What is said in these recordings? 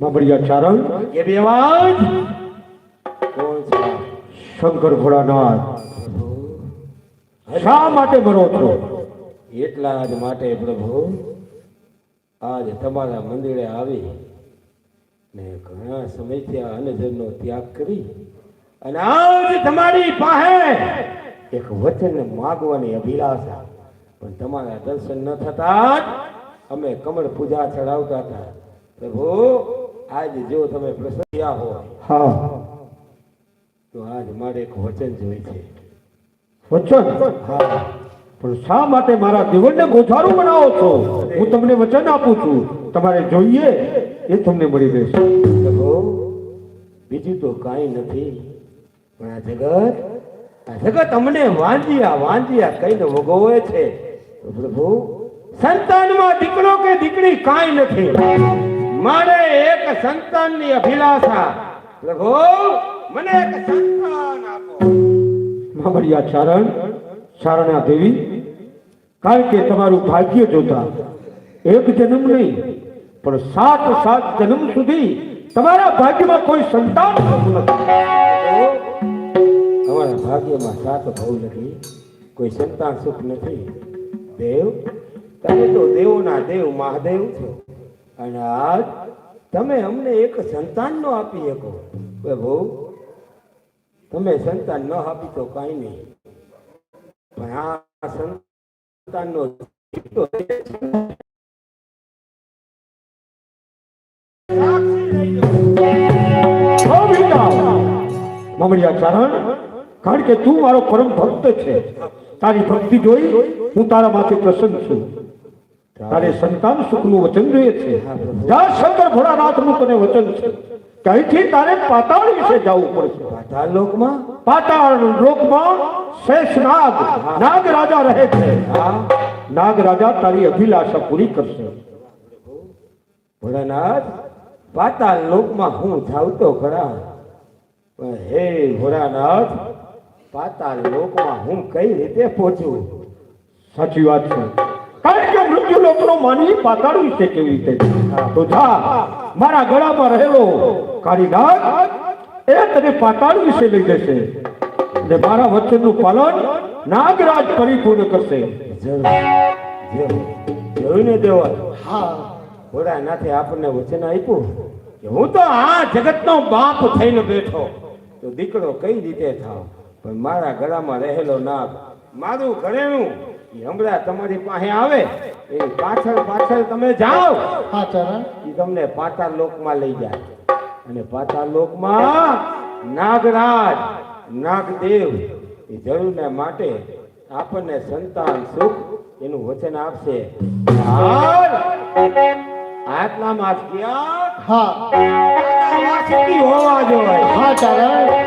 બાબડિયા ચારણ, એ બેવાજ કોણ શંકર ભોળાનાથ, શા માટે મરો છો? એટલા જ માટે પ્રભુ, આજ તમારા મંદિરે આવી ને ઘણા સમયથી આ અન્નજનનો ત્યાગ કરી અને આજ તમારી પાસે એક વચન માગવાની અભિલાષા. પણ તમારા દર્શન ન થતા અમે કમળ પૂજા ચડાવતા હતા. પ્રભુ આજ જો તમે પ્રસન્ન થયા હો હા. તો આજ મારે એક વચન જોઈ છે. વચન? હા. પણ શા માટે મારા જીવનને ગોથારું બનાવો છો? હું તમને વચન આપું છું. તમારે જોઈએ એ તમને મળી રહેશે. બીજું તો કાંઈ નથી પણ આ જગત આ જગત અમને વાંજિયા વાંજિયા કઈને વગોવે છે. પ્રભુ સંતાનમાં દીકરો કે દીકરી કાંઈ નથી. મારે એક સંતાનની અભિલાષા. પ્રભુ મને એક સંતાન આપો. બાબડિયા ચારણ ચારણા દેવી કારણ કે તમારું ભાગ્ય જોતા એક જન્મ નહીં પણ સાત સાત જન્મ સુધી તમારા ભાગ્યમાં કોઈ સંતાન નથી. અમારા ભાગ્યમાં સાત ભાવ નથી કોઈ સંતાન સુખ નથી. દેવ તમે તો દેવના દેવ મહાદેવ છો. અને આજ તમે અમને એક સંતાન નો આપી શકો. પ્રભુ તમે સંતાન ન આપી તો કાંઈ નહીં. પણ આ સંતાનનો હો ચારણ, કારણ કે તું મારો પરમ ભક્ત છે. તારી ભક્તિ જોઈ હું તારા માથે પ્રસન્ન છું. તારે સંતાન સુખનું વચન જોઈએ છે. જા શંકર ભોળાનાથનું તને વચન છે. કઈથી તારે પાતાળ વિશે જવું પડશે પાતાળ લોકમાં? પાતાળ લોકમાં શેષ નાગ નાગ રાજા રહે છે. નાગ રાજા તારી અભિલાષા પૂરી કરશે. ભોળાનાથ પાતાળ લોકમાં હું જાઉં તો ખરા. પણ હે ભોળાનાથ પાતાળ લોકમાં હું કઈ રીતે પહોંચું? સાચી વાત છે. કારણ કે મૃત્યુ લોકનો માનવી પાતાળ વિશે કેવી રીતે? તો જા મારા ગળામાં રહેલો નાગ એ તને પાતાળ વિશે લઈ જશે મારા વચનનું પાલન નાગરાજ પરિપૂર્ણ કરશે. જોયું ને દેવા હા. ભોળાનાથે આપણને વચન આપ્યું કે હું તો આ જગતનો બાપ થઈને બેઠો. તો દીકરો કઈ રીતે થાવ? પણ મારા ગળામાં રહેલો નાગ મારું ઘરેણું હમણાં તમારી પાસે આવે એ પાછળ પાછળ તમે જાઓ. એ તમને પાતાળ લોકમાં લઈ જાય. અને પાતાળ લોકમાં નાગરાજ નાગદેવ એ જરૂરને માટે આપણને સંતાન સુખ એનું વચન આપશે. આટલામાં જ ક્યાંક હા. હોવા જોઈએ. હા ચરણ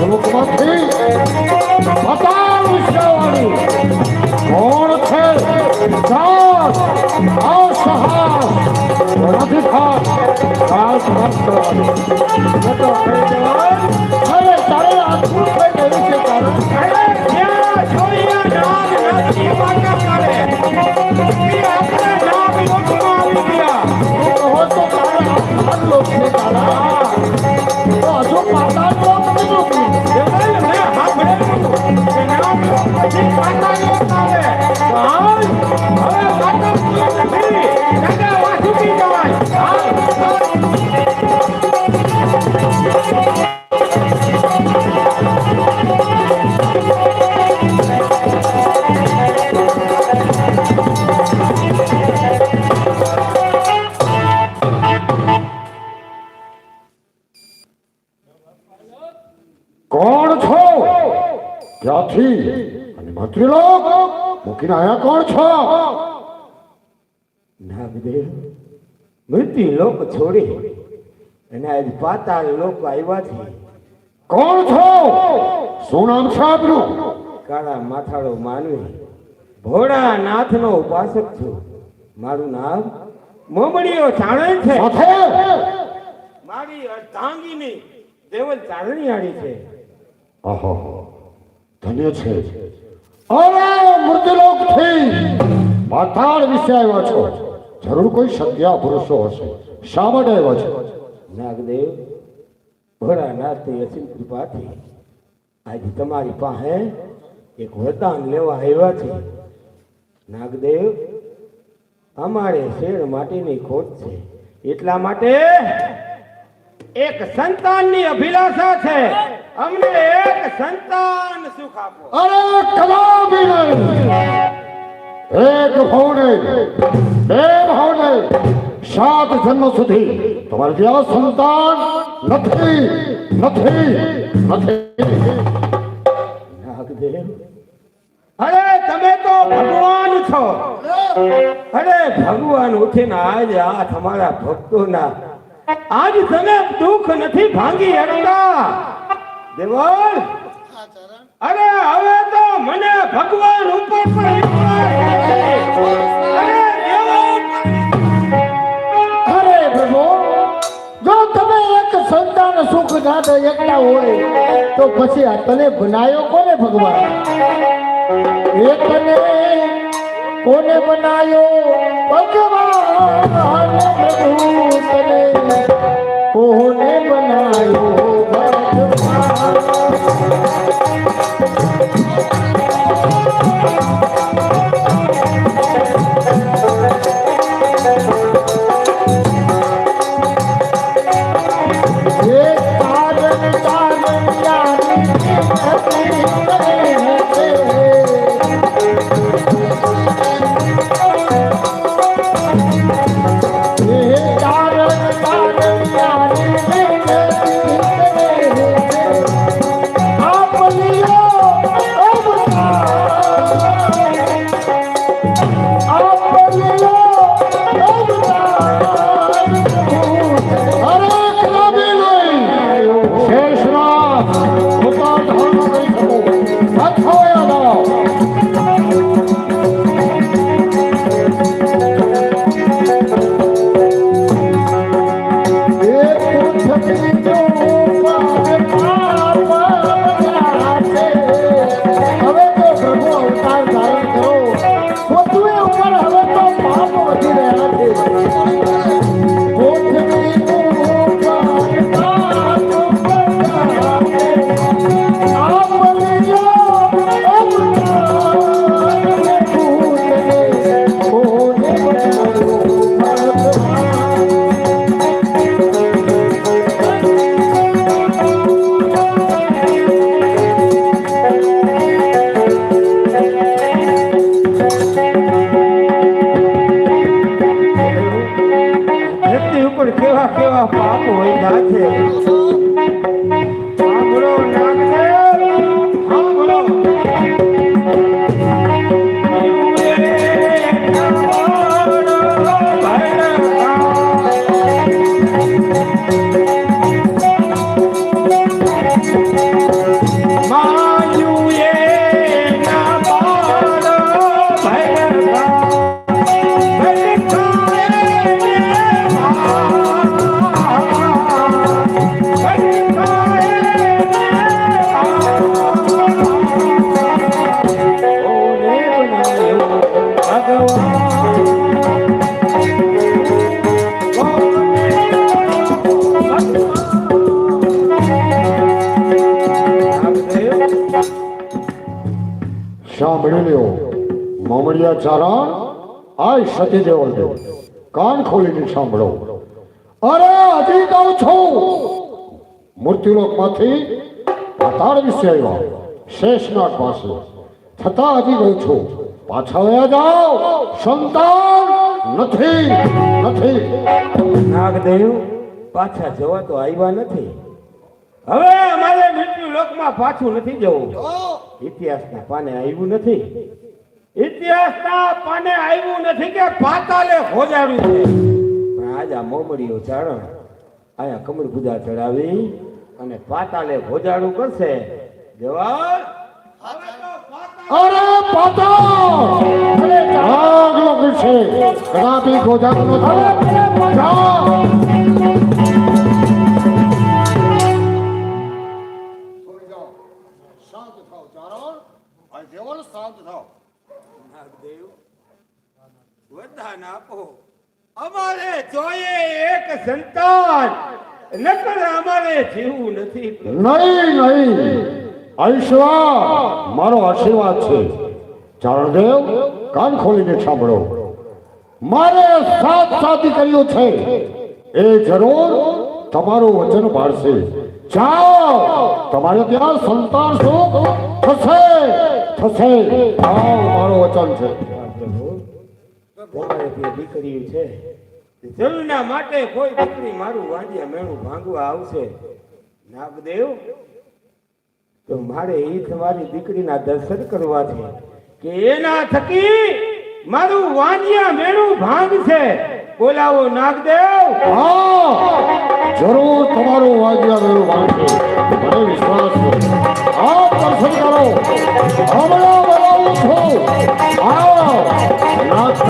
કોને હિંમત એ શ્લોકમાંથી બતાવ વિશ્વવાણી કોણ છે સાહસ આ સાહસ નથી થાત કાલ સમાપ્ત ક્યાંથી અને મંત્રીલોક મૂકીને આયા કોણ છો નાગદેવ મૃત્યુ લોક છોડી અને આજ પાતાળ લોક આવ્યા છે કોણ છો શું નામ છે આપનું કાળા માથાળો માનવી ભોળા નાથનો ઉપાસક છું મારું નામ મોમડીઓ ચાણણ છે મારી અર્ધાંગીની દેવલ ચારણીયાળી છે આહા ધન્ય છે. અરે, મૃત્યુલોકથી પાતાળ વિશે આવ્યા છો. જરૂર કોઈ સત્યા પુરુષો હશે. શા માટે આવ્યા છો? નાગદેવ, ભોળા નાથની અસીમ કૃપાથી આજે તમારી પાસે એક વરદાન લેવા આવ્યા છે. નાગદેવ, અમારે શેર માટેની ખોટ છે. એટલા માટે એક સંતાનની અભિલાષા છે. અમને એક સંતાન સુખ આપો. અરે કદાપી નહીં એક ભવને બે ભવને સાત જન્મ સુધી. તમારે ત્યાં સંતાન નથી નથી નથી. અરે તમે તો ભગવાન છો. અરે ભગવાન ઉઠીને આજે આ તમારા ભક્તોના આજ તમે દુઃખ નથી ભાંગી શકતા દેવળ. અરે હવે તો મને ભગવાન ઉપર અરે પ્રભુ, જો તમે એક સંતાન સુખ દઈ એકતા હોય, તો પછી આ તને બનાયો કોને ભગવાન? એ કોને બનાયો? ભગવાન પ્રભુતને કોને બનાયો? ભગવાન. મામડિયા ચારણ આય સતીદેવ દેવ કાન ખોલીને સાંભળો અરે હજી કહું છું મૃત્યુલોકમાંથી પાતાળ વિશે આવ્યો શેષનાગ પાસે છતાં હજી કહું છું પાછા વયા જાઓ સંતાન નથી નથી નાગદેવ પાછા જવા તો આવ્યા નથી હવે અમારે મૃત્યુ લોકમાં પાછું નથી જવું. ઇતિહાસના પાને આવ્યું નથી. ઇતિહાસના પાને આવ્યું નથી કે પાતાલે ખોજાડ્યું છે. પણ આજ આ મોમડીઓ ચારણ આયા કમર પૂજા ચડાવી અને પાતાલે ખોજાડું કરશે. પાતાળ અરે પાતાળ! અરે જાગ લોકો છે કદાપી ગોજાગ નો વરદાન આપો. અમારે જોઈએ એક સંતાન. નકર અમારે જીવવું નથી. નહીં નહીં. આયુષ્યવાન, મારો આશીર્વાદ છે. ચારણદેવ, કાન ખોલીને સાંભળો. મારે સાત સાથી કર્યું છે. એ જરૂર તમારું વચન પાડશે. જાઓ, તમારે ત્યાં સંતાન સુખ થશે. થશે. આવો મારું વચન છે. દીકરી છે. જલના માટે કોઈ દીકરી મારું વાંજ્યા મેળું ભાંગવા આવશે. નાગદેવ, તો મારે એ તમારી દીકરીના દર્શન કરવા છે કે એના થકી મારું વાંજ્યા મેળું ભાંગશે. બોલાવો નાગદેવ. હા, જરૂર તમારું વાગ્યા ભાંગ છે મને વિશ્વાસ છે. આપ દર્શન કરો. હમણાં છું. આવો. નાથ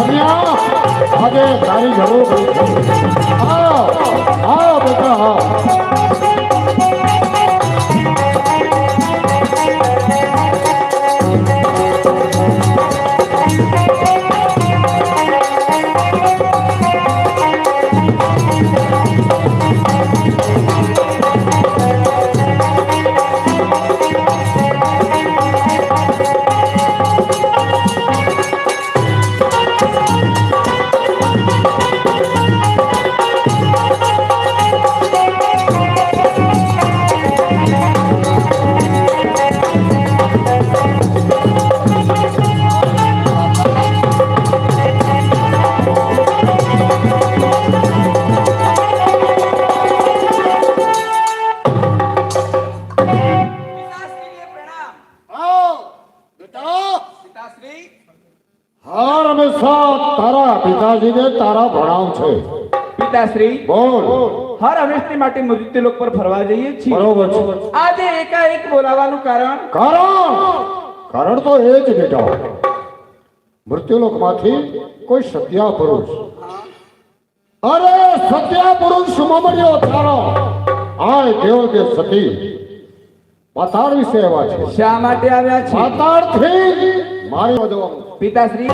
આવો આવો. તારા ભણાવ છે. પિતાશ્રી બોલ. હર હંમેશની માટે મૃત્યુલોક પર ફરવા જઈએ છીએ. બરોબર છે. આજે એકાએક બોલાવાનું કારણ? કારણ? કારણ તો એ જ બેટા. મૃત્યુલોકમાંથી કોઈ સત્યા પુરુષ અરે સત્યા પુરુષ મમર્યો તારો. આ દેવ કે સતી. પાતાળ વિશે એવા છે. શા માટે આવ્યા છે? પાતાળથી મારી વધવાનું પિતાશ્રી.